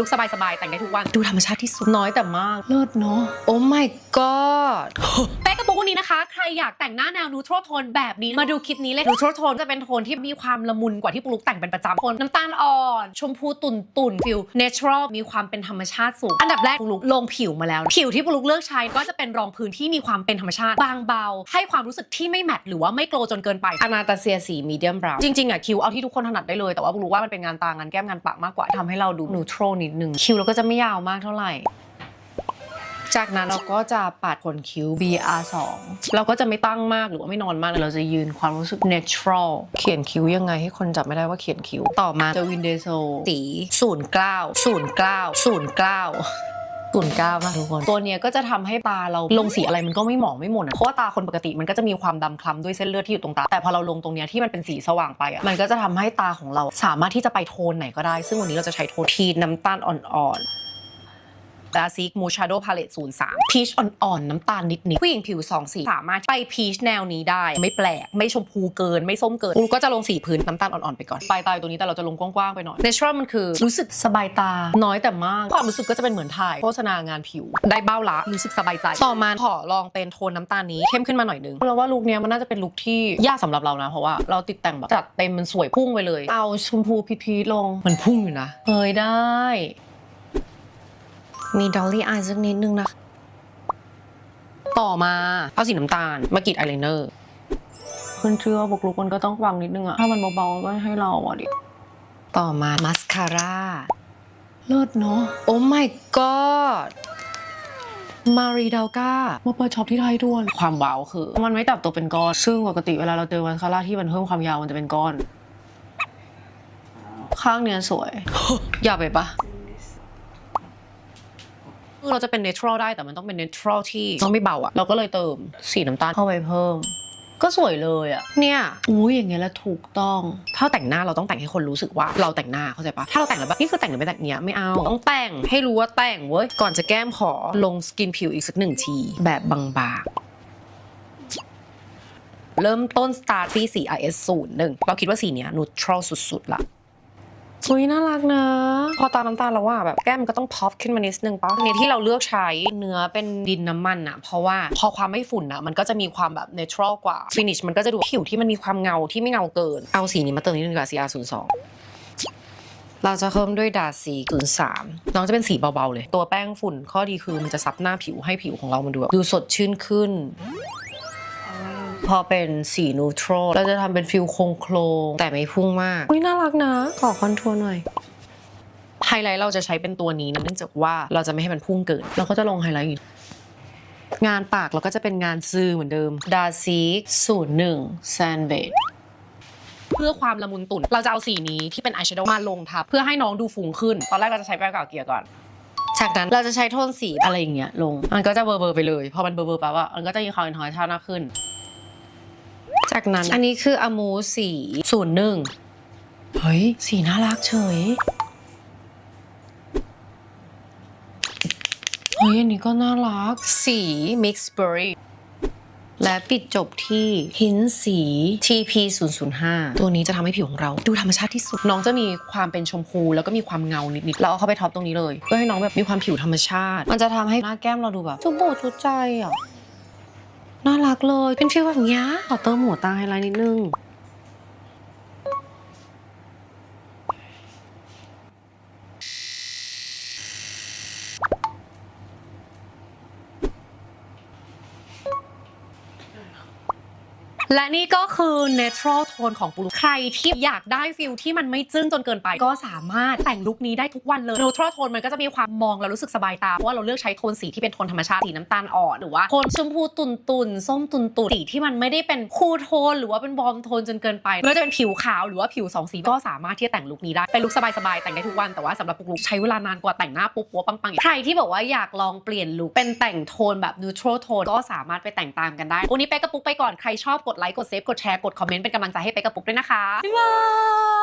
ลุคสบายๆ แต่งได้ทุกวัน ดูธรรมชาติที่สุดน้อยแต่มาก เลิศเนาะ โอ้ my god เป๊กกระปุกวันนี้นะคะ ใครอยากแต่งหน้าแนวนูโทรโทนแบบนี้ มาดูคลิปนี้เลยนูโทรโทนจะเป็นโทนที่มีความละมุนกว่าที่ปุกลุกแต่งเป็นประจำโทนน้ำตาลอ่อน ชมพูตุ่นตุ่นฟิลเนเชอรัลมีความเป็นธรรมชาติสูง อันดับแรกปุกลุกลงผิวมาแล้ว ผิวที่ปุกลุกเลือกใช้ก็จะเป็นรองพื้นที่มีความเป็นธรรมชาติบางเบา ให้ความรู้สึกที่ไม่แมตต์หรือว่าไม่โกลจนเกินไปอนาตาเซียสีมีเดียมบราวน์จริงๆอะคิ้วเอาที่ทุกคนถนัดได้เลยแต่ว่าปุกลุกว่ามันเป็นงานตางานแก้มงานปากมากกว่าทำให้เราดูนูโทรนิดนึงคิ้วเราก็จะไม่ยาวมากเท่าไหร่ จากนั้นเราก็จะปาดขนคิ้ว BR2 เราก็จะไม่ตั้งมากหรือว่าไม่นอนมากเราจะยืนความรู้สึก natural เขียนคิ้วยังไงให้คนจับไม่ได้ว่าเขียนคิ้ว ต่อมาจะวินเดโซสี09 09 09 09มากทุกคน ตัวเนี้ยก็จะทำให้ตาเราลงสีอะไรมันก็ไม่หมองไม่หม่นอะเพราะว่าตาคนปกติมันก็จะมีความดำคล้ำด้วยเส้นเลือดที่อยู่ตรงตา แต่พอเราลงตรงเนี้ยที่มันเป็นสีสว่างไปอะมันก็จะทำให้ตาของเราสามารถที่จะไปโทนไหนก็ได้ ซึ่งวันนี้เราจะใช้โทนทีน้ำตาลอ่อนๆ ดาซิกมูชาโดพาเลต03พีชอ่อนๆ น้ำตาลนิดๆผู้หญิงผิวสองสีสามารถไปพีชแนวนี้ได้ ไม่แปลก ไม่ชมพูเกิน ไม่ส้มเกินกูก็จะลงสีพื้นน้ำตาลอ่อนๆ ไปก่อนปลายตาตัวนี้แต่เราจะลงกว้างๆ ไปหน่อยเนเชอรัลมันคือ รู้สึกสบายตา น้อยแต่มาก ความรู้สึกก็จะเป็นเหมือนถ่ายโฆษณางานผิว ได้เบ้าละรู้สึกสบายใจ ต่อมาขอลองเป็นโทนน้ำตาลนี้เข้มขึ้นมาหน่อยนึงเราว่าลุคเนี้ยมันน่าจะเป็นลุคที่ยากสำหรับเรานะเพราะว่าเราติดแต่งแบบจัดเต็มมันสวยพุ่งไปเลย เอาชมพูพีชลงมันพุ่งอยู่นะเฮ้ยได้ มีดอลลี่อายสักนิดนึงนะ ต่อมาเอาสีน้ำตาลมากรีดอายไลเนอร์ขึ้นเชื่อบอกลุกมันก็ต้องวางนิดนึงอะถ้ามันเบาๆก็ให้เราอะดิ ต่อมามาสคาร่าเลิศเนาะโอ้ my god มารีดาก้ามาเปิดช็อปที่ไทยด่วน ความว้าวคือ มันไม่ตับตัวเป็นก้อน ซึ่งปกติเวลาเราเจอมาสคาร่าที่มันเพิ่มความยาวมันจะเป็นก้อน ข้างเนี้ยสวย อย่าไปปะ คือเราจะเป็น natural ได้แต่มันต้องเป็น natural ที่ต้องไม่เบาอะเราก็เลยเติมสีน้ำตาลเข้าไปเพิ่ม ก็สวยเลยอะเนี่ยอุ้ยอย่างเงี้ยแหละถูกต้อง ถ้าแต่งหน้าเราต้องแต่งให้คนรู้สึกว่าเราแต่งหน้าเข้าใจปะถ้าเราแต่งแล้วแบบนี่คือแต่งหรือไม่แต่งเนี้ยไม่เอาต้องแต่งให้รู้ว่าแต่งเว้ยก่อนจะแก้มขอลงสกินผิวอีกสักหนึ่งทีแบบบางๆเริ่มต้นสตาร์ทที่สี IS 0 1เราคิดว่าสีเนี้ยนูทรัลสุด ๆละ อุ้ยน่ารักนะ พอตาน้ำตาลแล้วว่าแบบแก้มมันก็ต้องพอปขึ้นมานิดนึงปะเนี่ยที่เราเลือกใช้เนื้อเป็นดินน้ำมันอะเพราะว่าพอความไม่ฝุ่นอะมันก็จะมีความแบบเนเชอรัลกว่าฟินิชมันก็จะดูผิวที่มันมีความเงาที่ไม่เงาเกิน เอาสีนี้มาเติมนิดนึงกับ CR 0 2 เราจะเพิ่มด้วยดาซี0 3น้องจะเป็นสีเบาๆเลย ตัวแป้งฝุ่นข้อดีคือมันจะซับหน้าผิวให้ผิวของเรามันดูแบบดูสดชื่นขึ้น พอเป็นสีนูโตรเราจะทำเป็นฟิลโครงโครงๆแต่ไม่พุ่งมาก อุ้ยน่ารักนะขอคอนทัวร์หน่อยไฮไลท์เราจะใช้เป็นตัวนี้นะเนื่องจากว่าเราจะไม่ให้มันพุ่งเกินเราก็จะลงไฮไลท์อีกงานปากเราก็จะเป็นงานซื้อเหมือนเดิมดาซีศูนย์หนึ่งแซนเบดเพื่อความละมุนตุ่น เราจะเอาสีนี้ที่เป็นอายแชโดว์มาลงทับเพื่อให้น้องดูฟุ้งขึ้น ตอนแรกเราจะใช้แป้งกาวเกลี่ยก่อน จากนั้นเราจะใช้โทนสีอะไรอย่างเงี้ยลง มันก็จะเบอร์เบอร์ๆไปเลย พอมันเบอร์เบอร์ๆแปลว่ามันก็จะมีความเป็นธรรมชาติมากขึ้น จากนั้นอันนี้คืออมูสีศูนย์หนึ่งเฮ้ย สีน่ารักเฉย เฮ้ย อันนี้ก็น่ารัก สี Mix Berry และปิดจบที่หินสี TP 0 0 5ตัวนี้จะทำให้ผิวของเรา ดูธรรมชาติที่สุด น้องจะมีความเป็นชมพู แล้วก็มีความเงานิดๆเราเอาเข้าไปท็อปตรงนี้เลย เพื่อให้น้องแบบมีความผิวธรรมชาติ มันจะทำให้หน้าแก้มเราดูแบบจุบโบจุดใจอะ น่ารักเลย เป็นฟีลแบบเนี้ยขอเติมหัวตาไฮไลท์นิดนึง และนี่ก็คือ natural tone ของปูลุใครที่อยากได้ฟิลที่มันไม่จึ้งจนเกินไป ก็สามารถแต่งลุคนี้ได้ทุกวันเลย neutral tone มันก็จะมีความมองแล้วรู้สึกสบายตา เพราะว่าเราเลือกใช้โทนสีที่เป็นโทนธรรมชาติสีน้ำตาลอ่อนหรือว่าโทนชมพูตุ่นตุ่นๆส้มตุ่นตุ่นๆสีที่มันไม่ได้เป็นคูโทน หรือว่าเป็นบอมโทนจนเกินไปไม่ว่าจะเป็นผิวขาวหรือว่าผิวสองสีก็สามารถที่จะแต่งลุคนี้ได้เป็นลุคสบายๆแต่งได้ทุกวันแต่ว่าสำหรับปุลุใช้เวลานานกว่าแต่งหน้าปุ๊บปัวปังๆใครที่บอกว่าอยากลองเปลี่ยนลุคเป็นแต่งโทนแบบ neutral tone ก็สามารถไปแต่งตามกันได้วันนี้เป๊กกับปุ๊กไปก่อนใครชอบกดไลค์ กดเซฟ กดแชร์ กดคอมเมนต์เป็นกำลังใจให้เป๊กกับปุ๊กด้วยนะคะบ๊ายบาย